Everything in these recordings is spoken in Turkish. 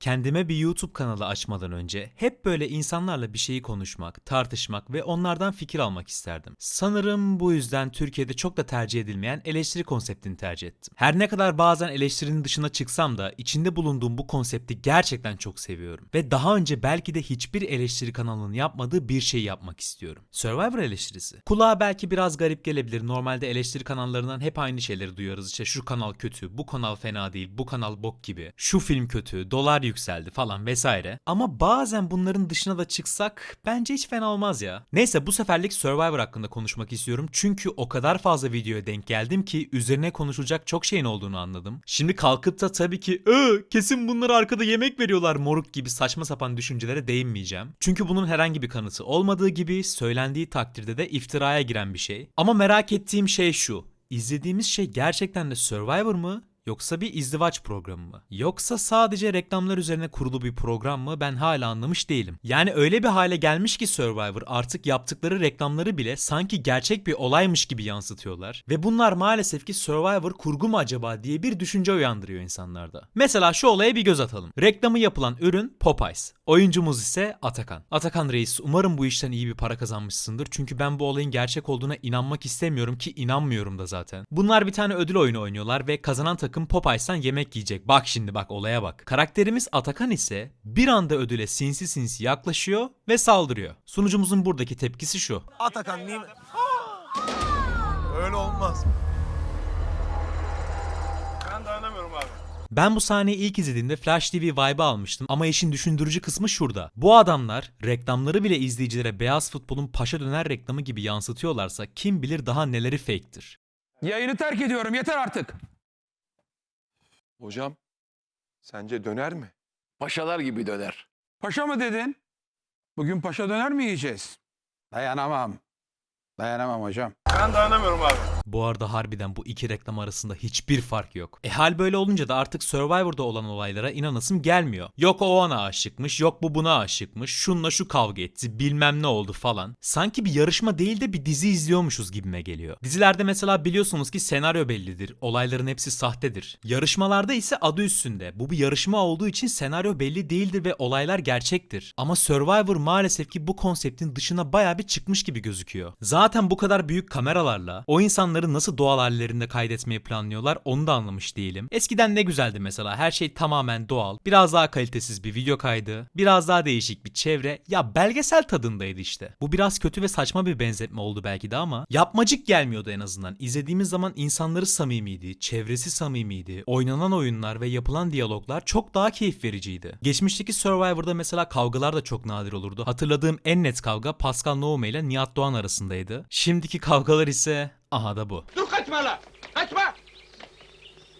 Kendime bir YouTube kanalı açmadan önce hep böyle insanlarla bir şeyi konuşmak, tartışmak ve onlardan fikir almak isterdim. Sanırım bu yüzden Türkiye'de çok da tercih edilmeyen eleştiri konseptini tercih ettim. Her ne kadar bazen eleştirinin dışına çıksam da içinde bulunduğum bu konsepti gerçekten çok seviyorum. Ve daha önce belki de hiçbir eleştiri kanalının yapmadığı bir şey yapmak istiyorum. Survivor eleştirisi. Kulağa belki biraz garip gelebilir. Normalde eleştiri kanallarından hep aynı şeyleri duyuyoruz. İşte şu kanal kötü, bu kanal fena değil, bu kanal bok gibi. Şu film kötü, dolar yükseldi falan vesaire. Ama bazen bunların dışına da çıksak bence hiç fena olmaz ya. Neyse bu seferlik Survivor hakkında konuşmak istiyorum. Çünkü o kadar fazla videoya denk geldim ki üzerine konuşulacak çok şeyin olduğunu anladım. Şimdi kalkıp da tabii ki "Ee, kesin bunlar arkada yemek veriyorlar moruk gibi saçma sapan düşüncelere değinmeyeceğim. Çünkü bunun herhangi bir kanıtı olmadığı gibi söylendiği takdirde de iftiraya giren bir şey. Ama merak ettiğim şey şu. İzlediğimiz şey gerçekten de Survivor mı? Yoksa bir izdivaç programı mı? Yoksa sadece reklamlar üzerine kurulu bir program mı? Ben hala anlamış değilim. Yani öyle bir hale gelmiş ki Survivor artık yaptıkları reklamları bile sanki gerçek bir olaymış gibi yansıtıyorlar. Ve bunlar maalesef ki Survivor kurgu mu acaba diye bir düşünce uyandırıyor insanlarda. Mesela şu olaya bir göz atalım. Reklamı yapılan ürün Popeyes. Oyuncumuz ise Atakan. Atakan Reis umarım bu işten iyi bir para kazanmışsındır. Çünkü ben bu olayın gerçek olduğuna inanmak istemiyorum ki inanmıyorum da zaten. Bunlar bir tane ödül oyunu oynuyorlar ve kazanan takım Popeyes'tan yemek yiyecek. Bak şimdi bak olaya bak. Karakterimiz Atakan ise bir anda ödüle sinsi sinsi yaklaşıyor ve saldırıyor. Sunucumuzun buradaki tepkisi şu. Atakan niye... Öyle olmaz. Ben dayanamıyorum abi. Ben bu sahneyi ilk izlediğimde Flash TV vibe almıştım ama işin düşündürücü kısmı şurada. Bu adamlar reklamları bile izleyicilere beyaz futbolun paşa döner reklamı gibi yansıtıyorlarsa kim bilir daha neleri fake'tir. Yayını terk ediyorum yeter artık. Hocam sence döner mi? Paşalar gibi döner. Paşa mı dedin? Bugün paşa döner mi yiyeceğiz? Dayanamam. Dayanamam hocam. Ben dayanamıyorum abi. Bu arada harbiden bu iki reklam arasında hiçbir fark yok. E hal böyle olunca da artık Survivor'da olan olaylara inanasım gelmiyor. Yok o ona aşıkmış, yok bu buna aşıkmış, şunla şu kavga etti, bilmem ne oldu falan. Sanki bir yarışma değil de bir dizi izliyormuşuz gibime geliyor. Dizilerde mesela biliyorsunuz ki senaryo bellidir, olayların hepsi sahtedir. Yarışmalarda ise adı üstünde. Bu bir yarışma olduğu için senaryo belli değildir ve olaylar gerçektir. Ama Survivor maalesef ki bu konseptin dışına baya bir çıkmış gibi gözüküyor. Zaten bu kadar büyük kameralarla o insanları nasıl doğal hallerinde kaydetmeyi planlıyorlar onu da anlamış değilim. Eskiden ne güzeldi mesela her şey tamamen doğal, biraz daha kalitesiz bir video kaydı, biraz daha değişik bir çevre. Ya belgesel tadındaydı işte. Bu biraz kötü ve saçma bir benzetme oldu belki de ama yapmacık gelmiyordu en azından. İzlediğimiz zaman insanları samimiydi, çevresi samimiydi, oynanan oyunlar ve yapılan diyaloglar çok daha keyif vericiydi. Geçmişteki Survivor'da mesela kavgalar da çok nadir olurdu. Hatırladığım en net kavga Pascal Noume ile Nihat Doğan arasındaydı. Şimdiki kavgalar ise aha da bu. Dur kaçma lan. Kaçma.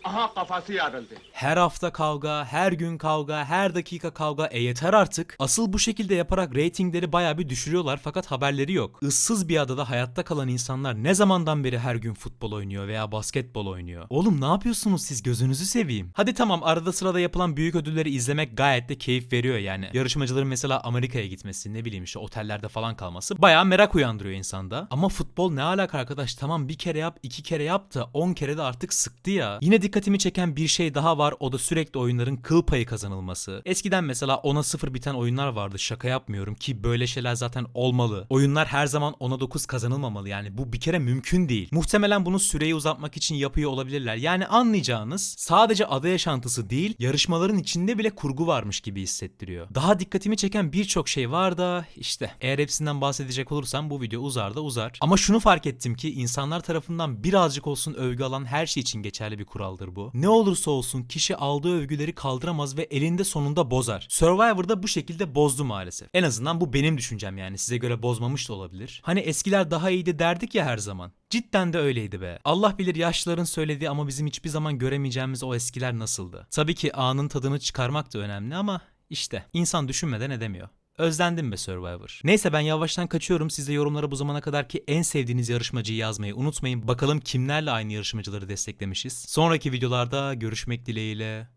Aha kafası yarıldı. Her hafta kavga, her gün kavga, her dakika kavga. E yeter artık. Asıl bu şekilde yaparak reytingleri bayağı bir düşürüyorlar fakat haberleri yok. Issız bir adada hayatta kalan insanlar ne zamandan beri her gün futbol oynuyor veya basketbol oynuyor? Oğlum ne yapıyorsunuz siz gözünüzü seveyim. Hadi tamam arada sırada yapılan büyük ödülleri izlemek gayet de keyif veriyor yani. Yarışmacıların mesela Amerika'ya gitmesi ne bileyim işte otellerde falan kalması bayağı merak uyandırıyor insanda. Ama futbol ne alaka arkadaş tamam bir kere yap iki kere yap da 10 kere de artık sıktı ya. Yine dikkatimi çeken bir şey daha var o da sürekli oyunların kıl payı kazanılması. Eskiden mesela 10'a 0 biten oyunlar vardı şaka yapmıyorum ki böyle şeyler zaten olmalı. Oyunlar her zaman 10'a 9 kazanılmamalı yani bu bir kere mümkün değil. Muhtemelen bunu süreyi uzatmak için yapıyor olabilirler. Yani anlayacağınız sadece ada yaşantısı değil yarışmaların içinde bile kurgu varmış gibi hissettiriyor. Daha dikkatimi çeken birçok şey var da işte eğer hepsinden bahsedecek olursam bu video uzar da uzar. Ama şunu fark ettim ki insanlar tarafından birazcık olsun övgü alan her şey için geçerli bir kuraldır bu. Ne olursa olsun kişi aldığı övgüleri kaldıramaz ve elinde sonunda bozar. Survivor'da bu şekilde bozdu maalesef. En azından bu benim düşüncem yani size göre bozmamış da olabilir. Hani eskiler daha iyiydi derdik ya her zaman. Cidden de öyleydi be. Allah bilir yaşlıların söylediği ama bizim hiçbir zaman göremeyeceğimiz o eskiler nasıldı. Tabii ki anın tadını çıkarmak da önemli ama işte insan düşünmeden edemiyor. Özlendim be Survivor. Neyse ben yavaştan kaçıyorum. Siz de yorumlara bu zamana kadarki en sevdiğiniz yarışmacıyı yazmayı unutmayın. Bakalım kimlerle aynı yarışmacıları desteklemişiz. Sonraki videolarda görüşmek dileğiyle.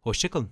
Hoşçakalın.